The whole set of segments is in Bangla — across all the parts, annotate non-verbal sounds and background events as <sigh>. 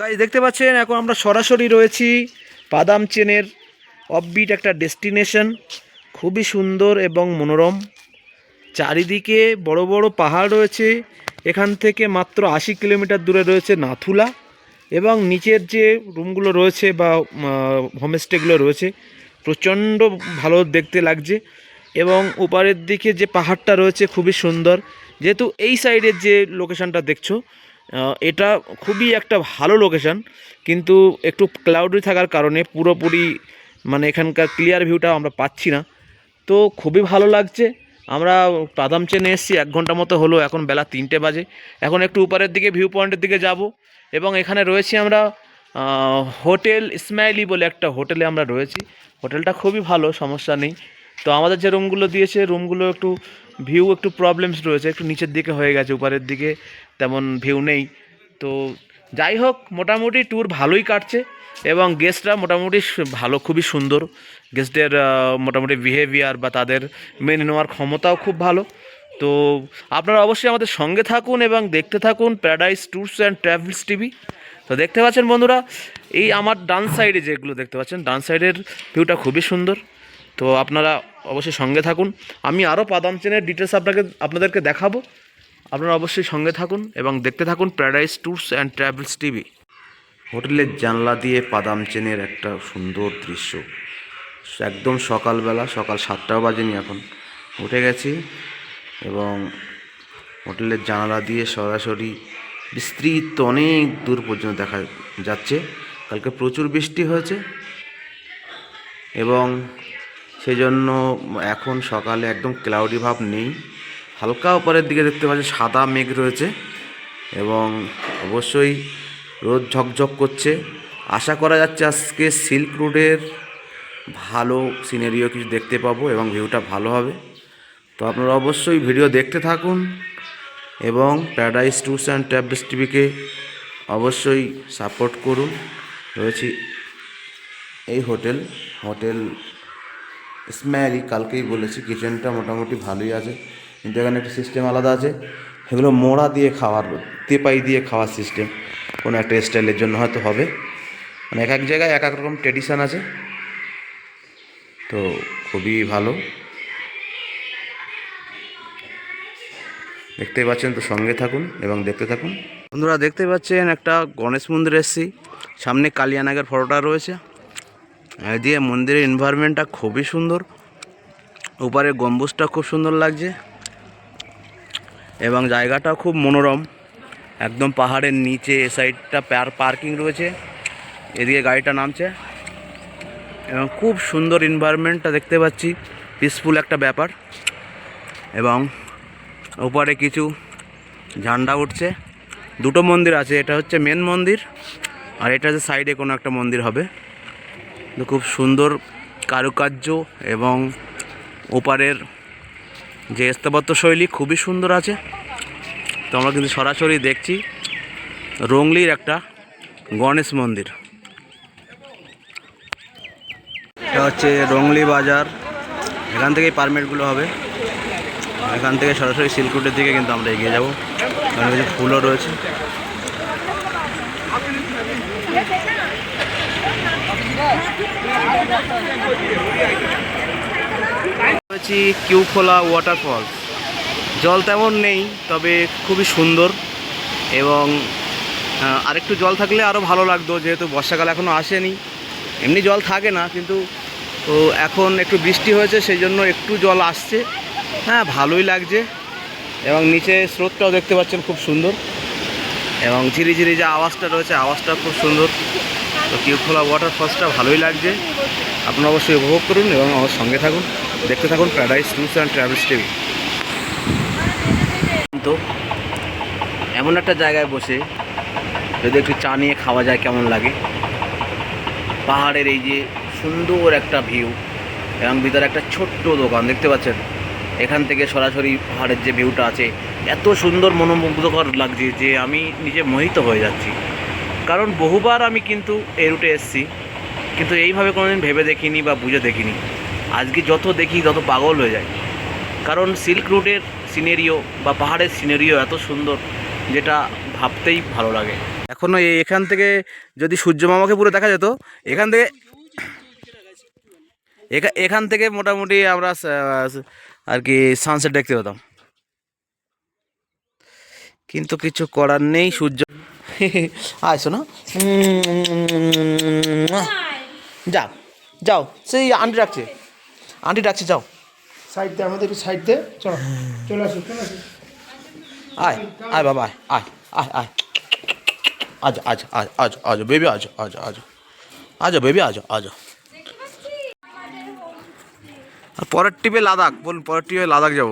গাইজ দেখতে পাচ্ছেন, এখন আমরা সরাসরি রয়েছি বাদাম চেনের অফবিট একটা ডেস্টিনেশন খুবই সুন্দর এবং মনোরম। চারিদিকে বড় বড় পাহাড় রয়েছে। এখান থেকে মাত্র আশি কিলোমিটার দূরে রয়েছে নাথুলা এবং নিচের যে রুমগুলো রয়েছে বা হোমস্টেগুলো রয়েছে, প্রচণ্ড ভালো দেখতে লাগছে এবং ওপারের দিকে যে পাহাড়টা রয়েছে খুবই সুন্দর। যেহেতু এই সাইডের যে লোকেশনটা দেখছ এটা খুবই একটা ভালো লোকেশন কিন্তু একটু ক্লাউডি থাকার কারণে পুরোপুরি মানে এখানকার ক্লিয়ার ভিউটা আমরা পাচ্ছি না। তো খুবই ভালো লাগছে। আমরা বাদাম চেনে এসেছি, এক ঘণ্টা মতো হলো, এখন বেলা তিনটে বাজে। এখন একটু উপরের দিকে ভিউ পয়েন্টের দিকে যাব এবং এখানে রয়েছি আমরা হোটেল ইসমাইলি বলে একটা হোটেলে আমরা রয়েছি। হোটেলটা খুবই ভালো, সমস্যা নেই। তো আমাদের যে রুমগুলো দিয়েছে রুমগুলো একটু ভিউ একটু প্রবলেমস রয়েছে, একটু নিচের দিকে হয়ে গেছে, উপরের দিকে তেমন ভিউ নেই। তো যাই হোক, মোটামুটি ট্যুর ভালোই কাটছে এবং গেস্টরা মোটামুটি ভালো, খুবই সুন্দর। গেস্টদের মোটামুটি বিহেভিয়ার বা তাদের মেনে নেওয়ার ক্ষমতাও খুব ভালো। তো আপনারা অবশ্যই আমাদের সঙ্গে থাকুন এবং দেখতে থাকুন paradise tours and travels TV তো দেখতে পাচ্ছেন বন্ধুরা, এই আমার ডান সাইডে যেগুলো দেখতে পাচ্ছেন, ডান সাইডের ভিউটা খুবই সুন্দর। তো আপনারা অবশ্যই সঙ্গে থাকুন। আমি আরও বাদাম চেনের ডিটেলস আপনাকে, আপনাদেরকে দেখাবো। আপনারা অবশ্যই সঙ্গে থাকুন এবং দেখতে থাকুন paradise tours and travels TV হোটেলের জানলা দিয়ে বাদাম চেনের একটা সুন্দর দৃশ্য। একদম সকালবেলা, সকাল সাতটাও বাজেনি এখন। উঠে গেছি এবং হোটেলের জানালা দিয়ে সরাসরি বিস্তৃত অনেক দূর পর্যন্ত দেখা যাচ্ছে। কালকে প্রচুর বৃষ্টি হয়েছে এবং সেই জন্য এখন সকালে একদম ক্লাউডি ভাব নেই। হালকা উপরের দিকে দেখতে পাচ্ছি সাদা মেঘ রয়েছে এবং অবশ্যই রোদ ঝকঝক করছে। আশা করা যাচ্ছে আজকে সিল্ক রোডের ভালো সিনারিও কিছু দেখতে পাবো এবং ভিউটা ভালো হবে। তো আপনারা অবশ্যই ভিডিও দেখতে থাকুন এবং প্যারাডাইস ট্যুরস অ্যান্ড ট্যাবলেস টিভিকে অবশ্যই সাপোর্ট করুন। রয়েছি এই হোটেল হোটেল স্ম্যারি কালকেই বলেছি কিচেনটা মোটামুটি ভালোই আছে। কিন্তু এখানে একটা সিস্টেম আলাদা আছে সেগুলো মোড়া দিয়ে খাওয়ার, তেপাই দিয়ে খাওয়ার সিস্টেম কোনো একটা স্টাইলের জন্য হয়তো হবে। মানে এক এক জায়গায় এক এক রকম ট্রেডিশান আছে। তো খুবই ভালো। দেখতেই পাচ্ছেন তো সঙ্গে থাকুন এবং দেখতে থাকুন। বন্ধুরা দেখতে পাচ্ছেন একটা গণেশ মন্দির এসেছি। সামনে কালিয়ানাগের ফটোটা রয়েছে। দিয়ে মন্দিরের এনভায়রনমেন্টটা খুবই সুন্দর। উপরে গম্বুজটা খুব সুন্দর লাগছে। এবং জায়গাটাও খুব মনোরম। একদম পাহাড়ের নিচে এ সাইডটা পার পার্কিং রয়েছে। এদিকে গাড়িটা নামছে। এবং খুব সুন্দর এনভায়রনমেন্টটা দেখতে পাচ্ছি। পিসফুল একটা ব্যাপার। এবং উপরে কিছু ঝান্ডা উঠছে। দুটো মন্দির আছে, এটা হচ্ছে মেন মন্দির আর এটা হচ্ছে সাইডে কোনো একটা মন্দির হবে। খুব সুন্দর কারুকার্য এবং ওপারের যে স্থাপত্য শৈলী খুবই সুন্দর আছে। তো আমরা কিন্তু সরাসরি দেখছি রংলির একটা গণেশ মন্দির। এটা হচ্ছে রংলি বাজার। এখান থেকেই পারমিটগুলো হবে। এখান থেকে সরাসরি সিল্কুটের দিকে কিন্তু আমরা এগিয়ে যাব। এখানে কিছু ফুলও রয়েছে। রয়েছি কিউখোলা ওয়াটারফলস জল তেমন নেই, তবে খুবই সুন্দর এবং আরেকটু জল থাকলে আরও ভালো লাগতো, যেহেতু বর্ষাকাল এখনও আসেনি। এমনি জল থাকে না, কিন্তু, তো এখন একটু বৃষ্টি হয়েছে, সেই জন্য একটু জল আসছে। হ্যাঁ ভালোই লাগছে এবং নিচে স্রোতটাও দেখতে পাচ্ছেন খুব সুন্দর এবং ঝিরিঝিরি যে আওয়াজটা রয়েছে আওয়াজটা খুব সুন্দর। তো কিউখোলা ওয়াটারফলসটা ভালোই লাগছে। আপনারা অবশ্যই উপভোগ করুন এবং আমার সঙ্গে থাকুন। দেখতে থাকুন paradise tours and travels TV তো এমন একটা জায়গায় বসে যদি একটু চা নিয়ে খাওয়া যায় কেমন লাগে? পাহাড়ের এই যে সুন্দর একটা ভিউ এবং ভিতরে একটা ছোট্ট দোকান, দেখতে পাচ্ছেন? এখান থেকে সরাসরি পাহাড়ের যে ভিউটা আছে, এত সুন্দর, মনোমুগ্ধকর লাগছে যে আমি নিজে মোহিত হয়ে যাচ্ছি। কারণ বহুবার আমি কিন্তু এই রুটে এসেছি, কিন্তু এইভাবে কোনোদিন ভেবে দেখিনি বা বুঝে দেখিনি। আজকে যত দেখি তত পাগল হয়ে যায় কারণ সিল্ক রুটের সিনেরিও বা পাহাড়ের সিনেরিও এত সুন্দর, যেটা ভাবতেই ভালো লাগে। এখনও এ- এখান থেকে যদি সূর্য মামাকে পুরো দেখা যেত, এখান থেকে এখা- এখান থেকে মোটামুটি আমরা আর কি সানসেট দেখতে পেতাম। কিন্তু কিছু করার নেই সূর্য <laughs> আয় শোনো। যাও যাও সেই আন্টি ডাকছে। আন্টি ডাকছে যাও। সাইড দে আমাদের একটু সাইড দে। চলো চলে আসো চলে আসো। আয় আয় বাবা আয় আয় আয় আয়। আজ আজ আজ আজ আজ বেবি আজ আজ আজ। আজ বেবি আজ আজ। আর পরের টিপে লাদাখ বলুন পরের টিপে লাদাখ যাব।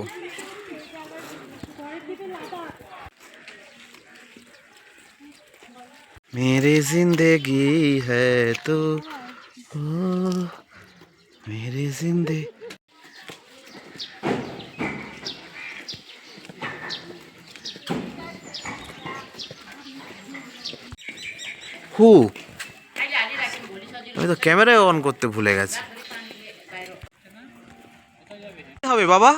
मेरी जिंदगी है तो ओ, मेरी जिंदगी হু আমি তো ক্যামেরা অন করতে ভুলে গেছি কি হবে বাবা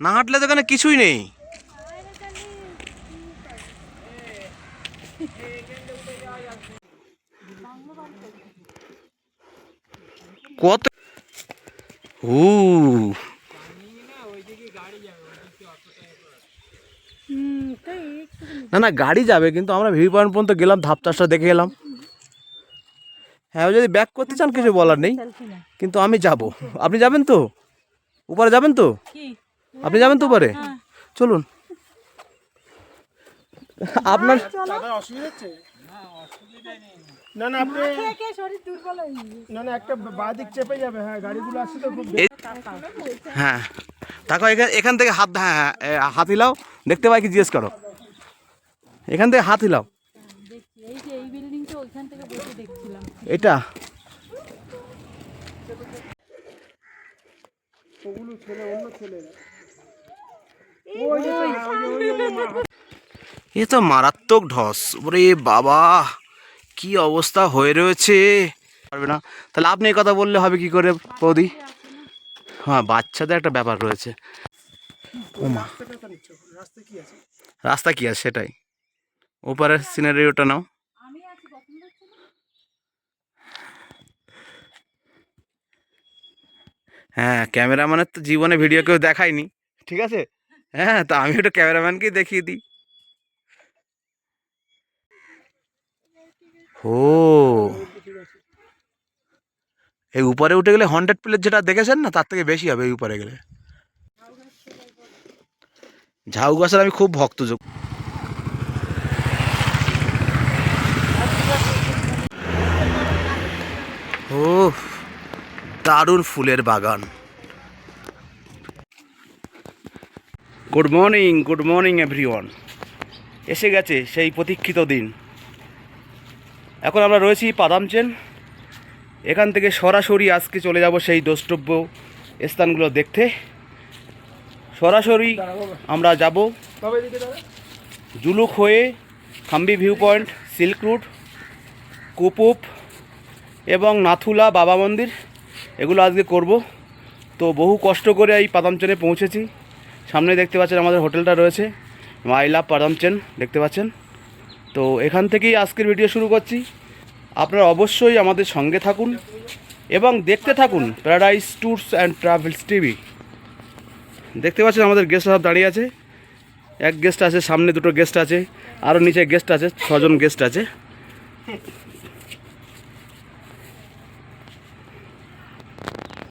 না হাঁটলে তো এখানে কিছুই নেই কত? হু না না গাড়ি যাবে কিন্তু আমরা ভিউ পয়েন্ট পর্যন্ত গেলাম ধাপ চাষটা দেখে গেলাম হ্যাঁ যদি ব্যাক করতে চান কিছু বলার নেই। কিন্তু আমি যাব। আপনি যাবেন তো? উপরে যাবেন তো? আপনি যাবেন তো উপরে? চলুন। আপনার দাদা অসুবিধা হচ্ছে? না না আপনি না না একটা বাদিক চেপে যাবে হ্যাঁ গাড়িগুলো আসছে তো খুব হ্যাঁ তাকে এখান এখান থেকে হাত হ্যাঁ হ্যাঁ হাত হিলাও দেখতে পাই কি জিজ্ঞেস করো এখান থেকে হাত হিলাও এই যে এই বিল্ডিংটা ওইখান থেকে বসে দেখছিলাম এটা এ তো মারাত্মক ঢস ওরে বাবা কি অবস্থা হয়ে রয়েছে? পারবে না। তাহলে আপনি এই কথা বললে হবে কি করে, বৌদি? হ্যাঁ বাচ্চাদের একটা ব্যাপার রয়েছে। ও মা রাস্তাটা তো নিচ্ছ রাস্তা কি আছে? রাস্তা কি আছে সেটাই। ওপারের সিনারি ওটা নাও। হ্যাঁ ক্যামেরাম্যানের তো জীবনে ভিডিও কেউ দেখায়নি। ঠিক আছে? হ্যাঁ তা আমি ওটা ক্যামেরাম্যানকেই দেখিয়ে দিই। ও। এই উপরে উঠে গেলে হান্ড্রেড প্লেট যেটা দেখেছেন না, তার থেকে বেশি হবে এই উপরে গেলে। ঝাউ গাছের আমি খুব ভক্ত যোগ ও দারুণ ফুলের বাগান। Good morning good morning everyone এসে গেছে সেই প্রতীক্ষিত দিন। এখন আমরা রয়েছি পাদামচেন এখান থেকে সরাসরি আজকে চলে যাব সেই দ্রষ্টব্য স্থানগুলো দেখতে। সরাসরি আমরা যাব জুলুক হয়ে Khambi view point silk route Kupup এবং নাথুলা বাবা মন্দির। এগুলো আজকে করব। তো বহু কষ্ট করে এই পাদামচেনে পৌঁছেছি। সামনে দেখতে পাচ্ছেন আমাদের হোটেলটা রয়েছে। মাই লাভ পাদামচেন দেখতে পাচ্ছেন। তো এখান থেকেই আজকের ভিডিও শুরু করছি। আপনারা অবশ্যই আমাদের সঙ্গে থাকুন এবং দেখতে থাকুন paradise tours and travels TV দেখতে পাচ্ছেন আমাদের গেস্ট হাউস দাঁড়িয়ে আছে। এক গেস্ট আছে, সামনে দুটো গেস্ট আছে আরও নিচে গেস্ট আছে, ছজন গেস্ট আছে।